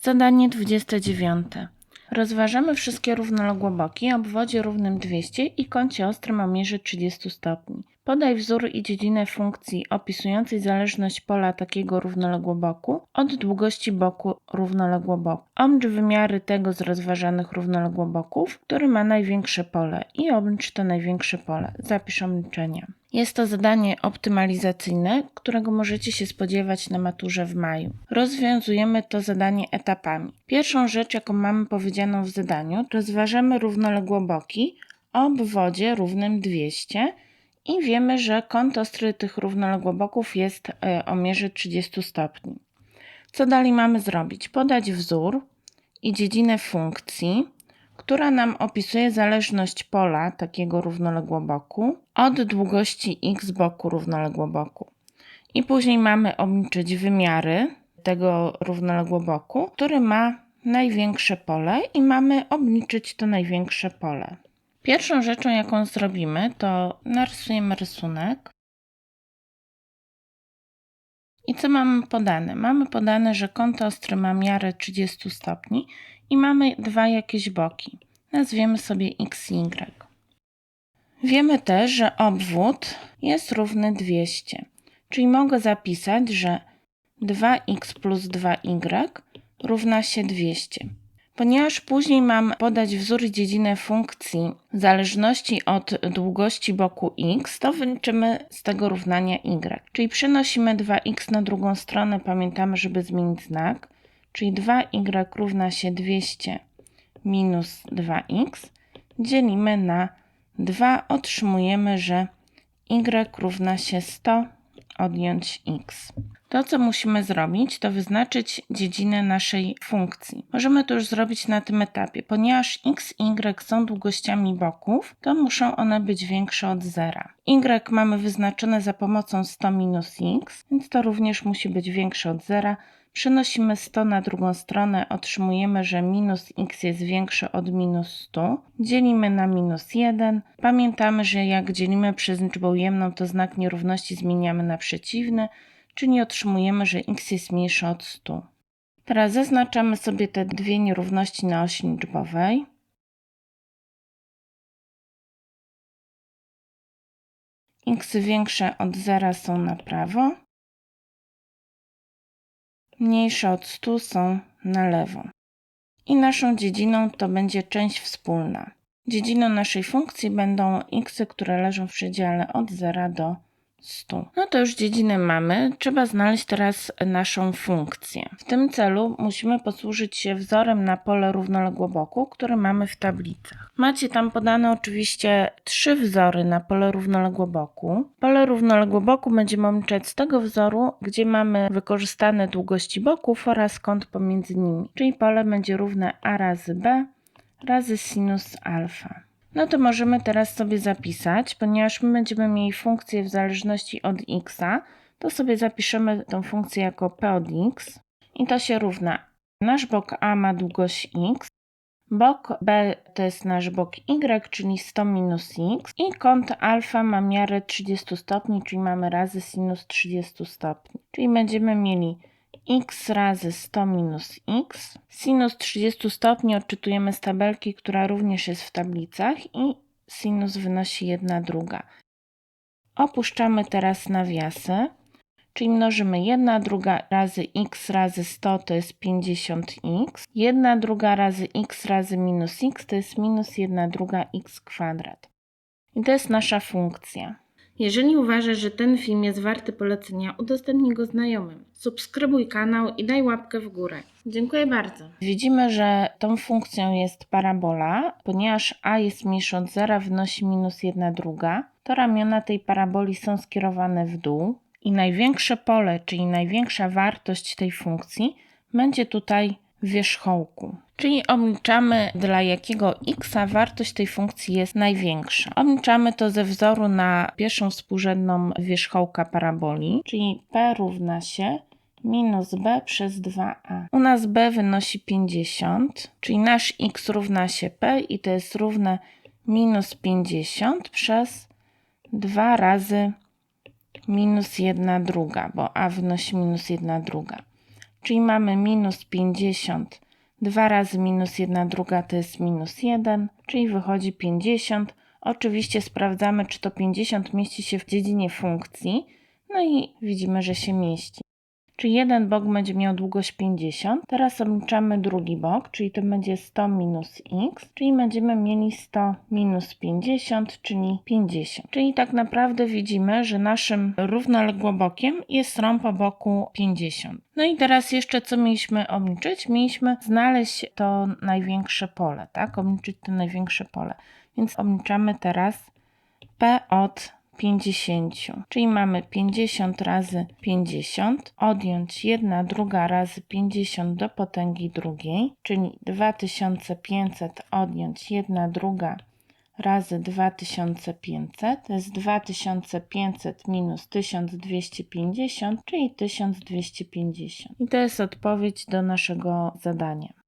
Zadanie 29. Rozważamy wszystkie równoległe boki o obwodzie równym 200 i kącie ostrym o mierze 30 stopni. Podaj wzór i dziedzinę funkcji opisującej zależność pola takiego równoległoboku od długości boku równoległoboku. Omcz wymiary tego z rozważanych równoległoboków, który ma największe pole i omcz to największe pole. Zapisz omczenia. Jest to zadanie optymalizacyjne, którego możecie się spodziewać na maturze w maju. Rozwiązujemy to zadanie etapami. Pierwszą rzecz, jaką mamy powiedzianą w zadaniu, rozważamy równoległoboki o obwodzie równym 200 i wiemy, że kąt ostry tych równoległoboków jest e, o mierze 30 stopni. Co dalej mamy zrobić? Podać wzór i dziedzinę funkcji, która nam opisuje zależność pola takiego równoległoboku od długości x boku równoległoboku. I później mamy obliczyć wymiary tego równoległoboku, który ma największe pole i mamy obliczyć to największe pole. Pierwszą rzeczą, jaką zrobimy, to narysujemy rysunek. I co mamy podane? Mamy podane, że kąt ostry ma miarę 30 stopni i mamy dwa jakieś boki. Nazwiemy sobie x y. Wiemy też, że obwód jest równy 200, czyli mogę zapisać, że 2x plus 2y równa się 200. Ponieważ później mam podać wzór i dziedzinę funkcji w zależności od długości boku x, to wyliczymy z tego równania y. Czyli przenosimy 2x na drugą stronę, pamiętamy, żeby zmienić znak, czyli 2y równa się 200 minus 2x, dzielimy na 2, otrzymujemy, że y równa się 100 odjąć x. To, co musimy zrobić, to wyznaczyć dziedzinę naszej funkcji. Możemy to już zrobić na tym etapie. Ponieważ x i y są długościami boków, to muszą one być większe od zera. y mamy wyznaczone za pomocą 100 minus x, więc to również musi być większe od zera. Przenosimy 100 na drugą stronę, otrzymujemy, że minus x jest większe od minus 100. Dzielimy na minus 1. Pamiętamy, że jak dzielimy przez liczbę ujemną, to znak nierówności zmieniamy na przeciwny czyli otrzymujemy, że x jest mniejsze od 100. Teraz zaznaczamy sobie te dwie nierówności na osi liczbowej. x większe od 0 są na prawo, mniejsze od 100 są na lewo. I naszą dziedziną to będzie część wspólna. Dziedziną naszej funkcji będą x, które leżą w przedziale od 0 do 100. No to już dziedzinę mamy. Trzeba znaleźć teraz naszą funkcję. W tym celu musimy posłużyć się wzorem na pole równoległoboku, który mamy w tablicach. Macie tam podane oczywiście trzy wzory na pole równoległoboku. Pole równoległoboku będziemy obliczać z tego wzoru, gdzie mamy wykorzystane długości boków oraz kąt pomiędzy nimi. Czyli pole będzie równe a razy b razy sinus alfa. No to możemy teraz sobie zapisać, ponieważ my będziemy mieli funkcję w zależności od x, to sobie zapiszemy tą funkcję jako p od x i to się równa. Nasz bok a ma długość x, bok b to jest nasz bok y, czyli 100 minus x i kąt alfa ma miarę 30 stopni, czyli mamy razy sinus 30 stopni. Czyli będziemy mieli x razy 100 minus x. Sinus 30 stopni odczytujemy z tabelki, która również jest w tablicach i sinus wynosi 1 druga. Opuszczamy teraz nawiasy, czyli mnożymy 1 druga razy x razy 100 to jest 50x, 1 druga razy x razy minus x to jest minus 1 druga x kwadrat. I to jest nasza funkcja. Jeżeli uważasz, że ten film jest warty polecenia, udostępnij go znajomym. Subskrybuj kanał i daj łapkę w górę. Dziękuję bardzo. Widzimy, że tą funkcją jest parabola. Ponieważ a jest mniejsze od zera, wynosi minus 1 druga, to ramiona tej paraboli są skierowane w dół i największe pole, czyli największa wartość tej funkcji będzie tutaj wierzchołku. Czyli obliczamy dla jakiego x wartość tej funkcji jest największa. Obliczamy to ze wzoru na pierwszą współrzędną wierzchołka paraboli, czyli p równa się minus b przez 2a. U nas b wynosi 50, czyli nasz x równa się p i to jest równe minus 50 przez 2 razy minus 1 druga, bo a wynosi minus 1 druga czyli mamy minus 50. 2 razy minus 1 druga to jest minus 1, czyli wychodzi 50. Oczywiście sprawdzamy, czy to 50 mieści się w dziedzinie funkcji. No i widzimy, że się mieści. Czyli jeden bok będzie miał długość 50. Teraz obliczamy drugi bok, czyli to będzie 100 minus x, czyli będziemy mieli 100 minus 50, czyli 50. Czyli tak naprawdę widzimy, że naszym równoległobokiem jest rąb o boku 50. No i teraz jeszcze co mieliśmy obliczyć? Mieliśmy znaleźć to największe pole, tak? Obliczyć to największe pole. Więc obliczamy teraz P od 50, czyli mamy 50 razy 50, odjąć 1 druga razy 50 do potęgi drugiej, czyli 2500 odjąć 1 druga razy 2500, to jest 2500 minus 1250, czyli 1250. I to jest odpowiedź do naszego zadania.